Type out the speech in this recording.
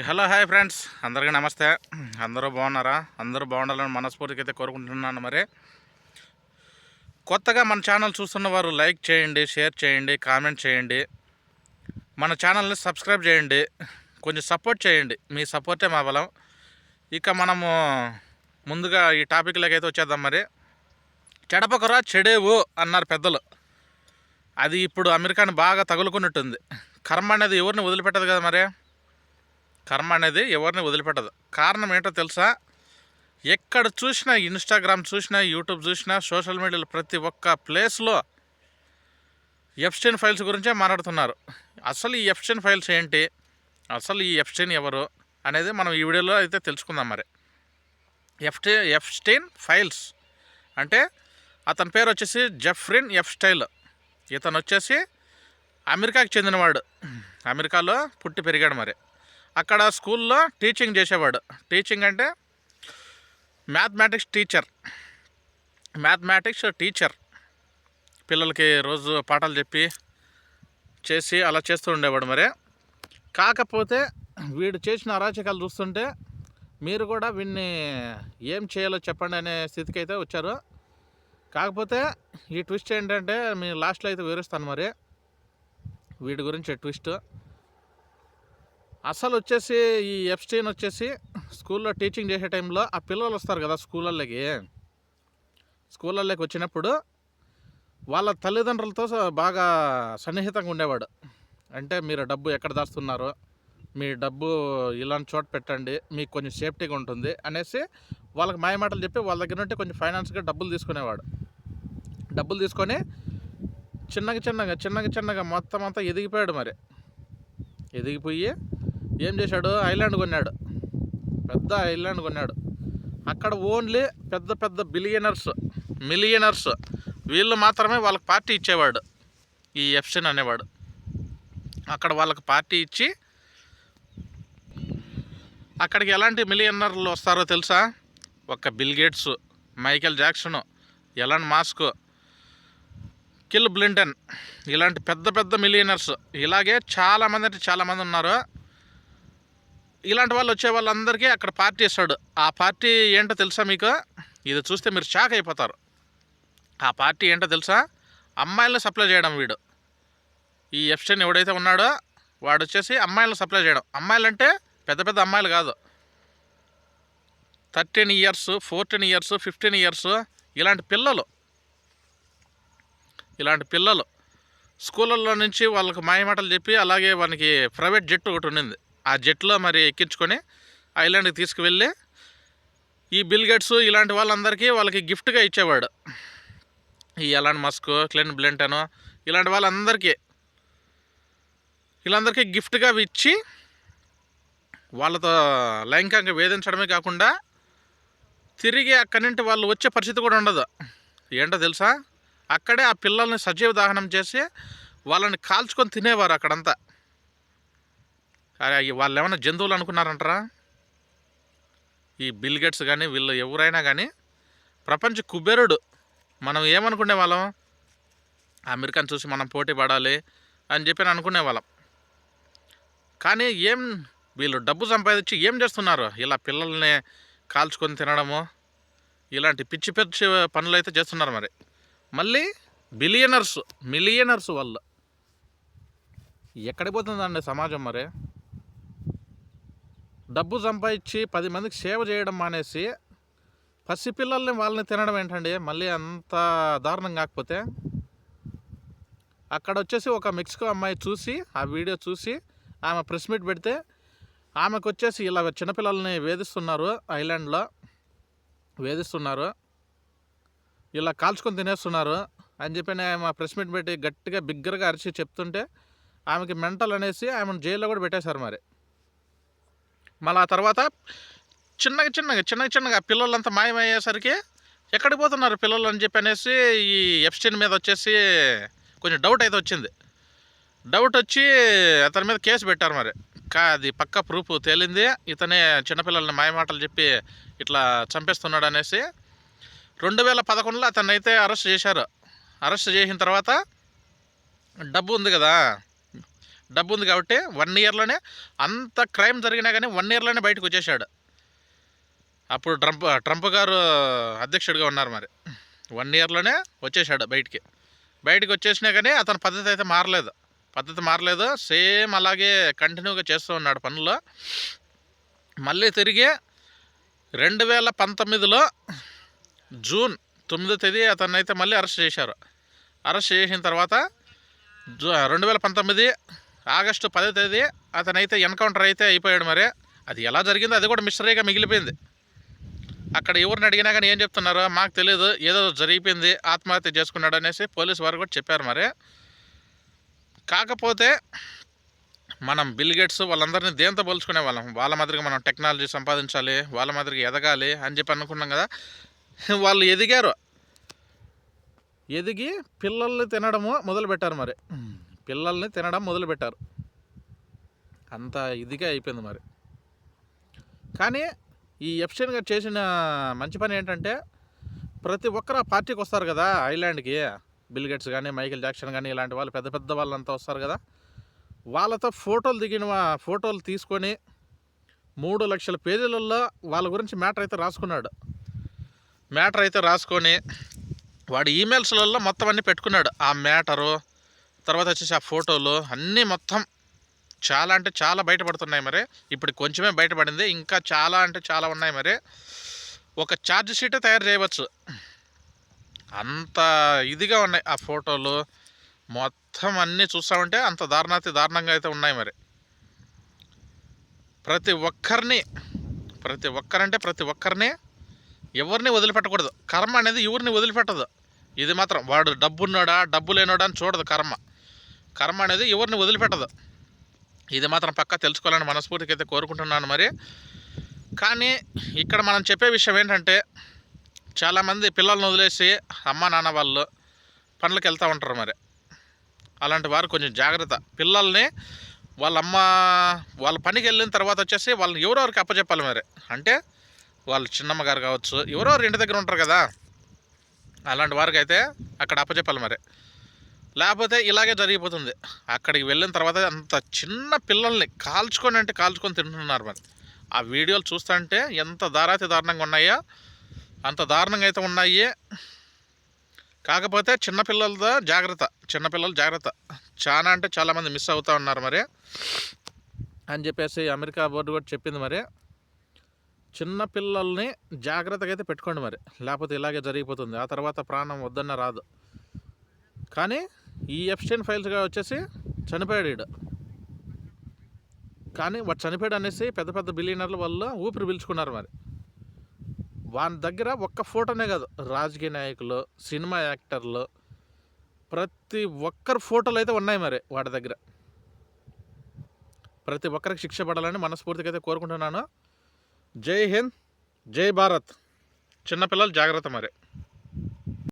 Hello hi friends. అందరికీ నమస్తే. అందరూ బాగున్నారా? అందరూ బాగుండాలని మనస్ఫూర్తిగా అయితే కోరుకుంటున్నాను మరి. కొత్తగా మన ఛానల్ చూస్తున్న వారు లైక్ చేయండి షేర్ చేయండి కామెంట్ చేయండి. మన ఛానల్ని సబ్స్క్రైబ్ చేయండి. కొంచెం సపోర్ట్ చేయండి. మీ సపోర్టే మా బలం. ఇక మనము ముందుగా ఈ టాపిక్లోకి అయితే వచ్చేద్దాం మరి. చెడపకరా చెడేవు అన్నారు పెద్దలు. అది ఇప్పుడు అమెరికాని బాగా తగులుకున్నట్టుంది. కర్మ అనేది ఎవరిని వదిలిపెట్టదు కదా మరి? కర్మ అనేది ఎవరిని వదిలిపెట్టదు. కారణం ఏంటో తెలుసా? ఎక్కడ చూసినా ఇన్స్టాగ్రామ్ చూసినా యూట్యూబ్ చూసినా సోషల్ మీడియాలో ప్రతి ఒక్క ప్లేస్లో ఎఫ్స్టెన్ ఫైల్స్ గురించే మాట్లాడుతున్నారు. అసలు ఈ ఎఫ్స్టెన్ ఫైల్స్ ఏంటి? అసలు ఈ ఎఫ్స్టెన్ ఎవరు? అనేది మనం ఈ వీడియోలో అయితే తెలుసుకుందాం మరి. ఎఫ్టే ఎఫ్స్టైన్ ఫైల్స్ అంటే అతని పేరు వచ్చేసి జెఫ్రిన్ ఎఫ్ స్టైల్ ఇతను వచ్చేసి అమెరికాకి చెందినవాడు. అమెరికాలో పుట్టి పెరిగాడు మరి. అక్కడ స్కూల్లో టీచింగ్ చేసేవాడు. టీచింగ్ అంటే మ్యాథమెటిక్స్ టీచర్. Mathematics teacher. పిల్లలకి రోజు పాఠాలు చెప్పి చేసి అలా చేస్తూ ఉండేవాడు మరి. కాకపోతే వీడు చేసిన అరాచకాలు చూస్తుంటే మీరు కూడా వీడిని ఏం చేయాలో చెప్పండి అనే స్థితికి అయితే వచ్చారు. కాకపోతే ఈ ట్విస్ట్ ఏంటంటే మీ లాస్ట్లో అయితే వివరిస్తాను మరి. వీడి గురించి ట్విస్ట్. అసలు వచ్చేసి ఈ ఎఫ్స్టీన్ వచ్చేసి స్కూల్లో టీచింగ్ చేసే టైంలో ఆ పిల్లలు వస్తారు కదా స్కూళ్ళల్లోకి స్కూళ్ళల్లోకి వచ్చినప్పుడు వాళ్ళ తల్లిదండ్రులతో బాగా సన్నిహితంగా ఉండేవాడు అంటే మీరు డబ్బు ఎక్కడ దాస్తున్నారు మీ డబ్బు ఇలాంటి చోట పెట్టండి మీకు కొంచెం సేఫ్టీగా ఉంటుంది అనేసి వాళ్ళకి మాయమాటలు చెప్పి వాళ్ళ దగ్గర నుండి కొంచెం ఫైనాన్స్గా డబ్బులు తీసుకునేవాడు. డబ్బులు తీసుకొని చిన్నగా చిన్నగా చిన్నగా చిన్నగా మొత్తం అంతా ఎదిగిపోయాడు మరి. ఎదిగిపోయి ఏం చేశాడు? ఐలాండ్ కొన్నాడు. పెద్ద ఐలాండ్ కొన్నాడు. అక్కడ ఓన్లీ పెద్ద పెద్ద బిలియనర్స్ మిలియనర్స్ వీళ్ళు మాత్రమే వాళ్ళకి పార్టీ ఇచ్చేవాడు. ఈ ఎఫ్సిన్ అనేవాడు. అక్కడ వాళ్ళకి పార్టీ ఇచ్చి అక్కడికి ఎలాంటి మిలియనర్లు వస్తారో తెలుసా? ఒక Bill Gates Michael Jackson Elon Musk Bill Clinton ఇలాంటి పెద్ద పెద్ద మిలియనర్స్. ఇలాగే చాలామంది అంటే చాలామంది ఉన్నారు. ఇలాంటి వాళ్ళు వచ్చే వాళ్ళందరికీ అక్కడ పార్టీ ఇస్తాడు. ఆ పార్టీ ఏంటో తెలుసా మీకు? ఇది చూస్తే మీరు షాక్ అయిపోతారు. ఆ పార్టీ ఏంటో తెలుసా? అమ్మాయిలను సప్లై చేయడం వీడు. ఈ ఎఫ్స్టైన్ ఎవడైతే ఉన్నాడో వాడు వచ్చేసి అమ్మాయిలను సప్లై చేయడం. అమ్మాయిలు అంటే పెద్ద పెద్ద అమ్మాయిలు కాదు. Thirteen years fourteen years fifteen years ఇలాంటి పిల్లలు. ఇలాంటి పిల్లలు. స్కూళ్ళల్లో నుంచి వాళ్ళకి మాయమాటలు చెప్పి అలాగే వానికి ప్రైవేట్ జెట్ ఒకటి ఉండింది. ఆ జెట్లో మరి ఎక్కించుకొని ఐలాండ్కి తీసుకువెళ్ళి ఈ బిల్ గేట్స్ ఇలాంటి వాళ్ళందరికీ వాళ్ళకి గిఫ్ట్గా ఇచ్చేవాడు. ఈ ఎలాన్ మస్క్ క్లెన్ బ్లెంటను ఇలాంటి వాళ్ళందరికీ. వీళ్ళందరికీ గిఫ్ట్గా ఇచ్చి వాళ్ళతో లైంగికంగా వేధించడమే కాకుండా తిరిగి అక్కడి నుండి వాళ్ళు వచ్చే పరిస్థితి కూడా ఉండదు. ఏంటో తెలుసా? అక్కడే ఆ పిల్లల్ని సజీవ దహనం చేసి వాళ్ళని కాల్చుకొని తినేవారు అక్కడంతా. వాళ్ళు ఏమైనా జంతువులు అనుకున్నారంటారా? ఈ బిల్ గేట్స్ కానీ వీళ్ళు ఎవరైనా కానీ ప్రపంచ కుబేరుడు. మనం ఏమనుకునే వాళ్ళం? అమెరికాని చూసి మనం పోటీ పడాలి అని చెప్పి అనుకునే వాళ్ళం. కానీ ఏం వీళ్ళు డబ్బు సంపాదించి ఏం చేస్తున్నారు? ఇలా పిల్లల్ని కాల్చుకొని తినడము ఇలాంటి పిచ్చి పిచ్చి పనులు అయితే చేస్తున్నారు మరి. మళ్ళీ బిలియనర్స్ మిలియనర్స్ వాళ్ళు ఎక్కడికి పోతుందండి సమాజం మరి? డబ్బు సంపాదించి పది మందికి సేవ చేయడం మానేసి పసిపిల్లల్ని వాళ్ళని తినడం ఏంటండి? మళ్ళీ అంత దారుణం కాకపోతే అక్కడ వచ్చేసి ఒక మెక్సికో అమ్మాయి చూసి ఆ వీడియో చూసి ఆమె ప్రెస్ మీట్ పెడితే ఆమెకు వచ్చేసి ఇలా చిన్నపిల్లల్ని వేధిస్తున్నారు ఐలాండ్లో వేధిస్తున్నారు ఇలా కాల్చుకొని తినేస్తున్నారు అని చెప్పి ఆమె ప్రెస్ మీట్ పెట్టి గట్టిగా బిగ్గరగా అరిచి చెప్తుంటే ఆమెకి మెంటల్ అనేసి ఆమెను జైల్లో కూడా పెట్టేశారు మరి. మళ్ళీ ఆ తర్వాత చిన్నగా చిన్నగా చిన్నగా చిన్నగా పిల్లలంతా మాయమయ్యేసరికి ఎక్కడికి పోతున్నారు పిల్లలు అని చెప్పి అనేసి ఈ ఎఫ్స్టీన్ మీద వచ్చేసి కొంచెం డౌట్ అయితే వచ్చింది. డౌట్ వచ్చి అతని మీద కేసు పెట్టారు మరి. కా అది పక్క ప్రూఫ్ తేలింది. ఇతనే చిన్నపిల్లల్ని మాయమాటలు చెప్పి ఇట్లా చంపేస్తున్నాడు అనేసి రెండు వేల పదకొండులో అతన్ని అయితే అరెస్ట్ చేశారు. అరెస్ట్ చేసిన తర్వాత డబ్బు ఉంది కదా డబ్బు ఉంది కాబట్టి వన్ ఇయర్లోనే అంత క్రైమ్ జరిగినా కానీ వన్ ఇయర్లోనే బయటకు వచ్చేసాడు అప్పుడు ట్రంప్ ట్రంప్ గారు అధ్యక్షుడిగా ఉన్నారు మరి. వన్ ఇయర్లోనే వచ్చేసాడు బయటికి. బయటికి వచ్చేసినా కానీ అతని పద్ధతి అయితే మారలేదు. పద్ధతి మారలేదు. సేమ్ అలాగే కంటిన్యూగా చేస్తూ ఉన్నాడు పనులు మళ్ళీ తిరిగి రెండు వేల పంతొమ్మిదిలో జూన్ తొమ్మిదో తేదీ అతన్ని అయితే మళ్ళీ అరెస్ట్ చేశారు. అరెస్ట్ చేసిన తర్వాత జూ రెండు వేల పంతొమ్మిది ఆగస్టు పదో తేదీ అతనైతే ఎన్కౌంటర్ అయితే అయిపోయాడు మరి. అది ఎలా జరిగిందో అది కూడా మిస్టరీగా మిగిలిపోయింది. అక్కడ ఎవరిని అడిగినా కానీ ఏం చెప్తున్నారు మాకు తెలియదు. ఏదో జరిగిపోయింది ఆత్మహత్య చేసుకున్నాడు అనేసి పోలీసు వారు కూడా చెప్పారు మరి. కాకపోతే మనం బిల్ గేట్స్ వాళ్ళందరినీ దేంతో పోల్చుకునే వాళ్ళం? వాళ్ళ మాదిరిగా మనం టెక్నాలజీ సంపాదించాలి వాళ్ళ మాదిరిగా ఎదగాలి అని చెప్పి అనుకున్నాం కదా. వాళ్ళు ఎదిగారు. ఎదిగి పిల్లల్ని తినడము మొదలుపెట్టారు మరి. పిల్లల్ని తినడం మొదలుపెట్టారు. అంత ఇదిగా అయిపోయింది మరి. కానీ ఈ ఎప్షన్ గారు చేసిన మంచి పని ఏంటంటే ప్రతి ఒక్కరు ఆ పార్టీకి వస్తారు కదా ఐలాండ్కి. బిల్ గేట్స్ కానీ మైకేల్ జాక్సన్ కానీ ఇలాంటి వాళ్ళు పెద్ద పెద్ద వాళ్ళంతా వస్తారు కదా. వాళ్ళతో ఫోటోలు దిగిన ఫోటోలు తీసుకొని మూడు లక్షల పేజీలలో వాళ్ళ గురించి మ్యాటర్ అయితే రాసుకున్నాడు. మ్యాటర్ అయితే రాసుకొని వాడి ఈమెయిల్స్లలో మొత్తం అన్నీ పెట్టుకున్నాడు. ఆ మ్యాటరు తర్వాత వచ్చేసి ఆ ఫోటోలు అన్నీ మొత్తం చాలా అంటే చాలా బయటపడుతున్నాయి మరి. ఇప్పుడు కొంచెమే బయటపడింది ఇంకా చాలా అంటే చాలా ఉన్నాయి మరి. ఒక ఛార్జ్ షీటే తయారు చేయవచ్చు. అంత ఇదిగా ఉన్నాయి ఆ ఫోటోలు. మొత్తం అన్నీ చూస్తామంటే అంత దారుణాతి దారుణంగా అయితే ఉన్నాయి మరి. ప్రతి ఒక్కరిని ప్రతి ఒక్కరంటే ప్రతి ఒక్కరిని ఎవరిని వదిలిపెట్టకూడదు. కర్మ అనేది ఎవరిని వదిలిపెట్టదు. ఇది మాత్రం వాడు డబ్బున్నాడా డబ్బు లేనోడా అని చూడదు కర్మ. కర్మ అనేది ఎవరిని వదిలిపెట్టదు. ఇది మాత్రం పక్కా తెలుసుకోవాలని మనస్ఫూర్తికి అయితే కోరుకుంటున్నాను మరి. కానీ ఇక్కడ మనం చెప్పే విషయం ఏంటంటే చాలామంది పిల్లల్ని వదిలేసి అమ్మ నాన్న వాళ్ళు పనులకు వెళ్తూ ఉంటారు మరి. అలాంటి వారు కొంచెం జాగ్రత్త. పిల్లల్ని వాళ్ళ అమ్మ వాళ్ళ పనికి వెళ్ళిన తర్వాత వచ్చేసి వాళ్ళని ఎవరెవరికి అప్పచెప్పాలి మరి. అంటే వాళ్ళు చిన్నమ్మ గారు కావచ్చు ఎవరెవరు ఇంటి దగ్గర ఉంటారు కదా. అలాంటి వారికి అయితే అక్కడ అప్పచెప్పాలి మరి. లేకపోతే ఇలాగే జరిగిపోతుంది. అక్కడికి వెళ్ళిన తర్వాత అంత చిన్న పిల్లల్ని కాల్చుకొని అంటే కాల్చుకొని తింటున్నారు మరి. ఆ వీడియోలు చూస్తుంటే ఎంత దారాతి దారుణంగా ఉన్నాయో అంత దారుణంగా అయితే ఉన్నాయి. కాకపోతే చిన్నపిల్లలతో జాగ్రత్త చిన్నపిల్లలు జాగ్రత్త. చాలా అంటే చాలామంది మిస్ అవుతూ ఉన్నారు మరి. అని చెప్పేసి అమెరికా బోర్డు కూడా చెప్పింది మరి. చిన్నపిల్లల్ని జాగ్రత్తగా అయితే పెట్టుకోండి మరి. లేకపోతే ఇలాగే జరిగిపోతుంది. ఆ తర్వాత ప్రాణం వద్దన్న రాదు. కానీ ఈ ఎఫ్స్టైన్ ఫైల్స్గా వచ్చేసి చనిపోయాడు ఈడు. కానీ వాడు చనిపోయాడు అనేసి పెద్ద పెద్ద బిలియనర్ల వల్ల ఊపిరి పీల్చుకున్నారు మరి. వాని దగ్గర ఒక్క ఫోటోనే కాదు. రాజకీయ నాయకులు సినిమా యాక్టర్లు ప్రతి ఒక్కరి ఫోటోలు అయితే ఉన్నాయి మరి వాడి దగ్గర. ప్రతి ఒక్కరికి శిక్ష పడాలని మనస్ఫూర్తిగా అయితే కోరుకుంటున్నాను. జై హింద్ జై భారత్. చిన్నపిల్లలు జాగ్రత్త మరి.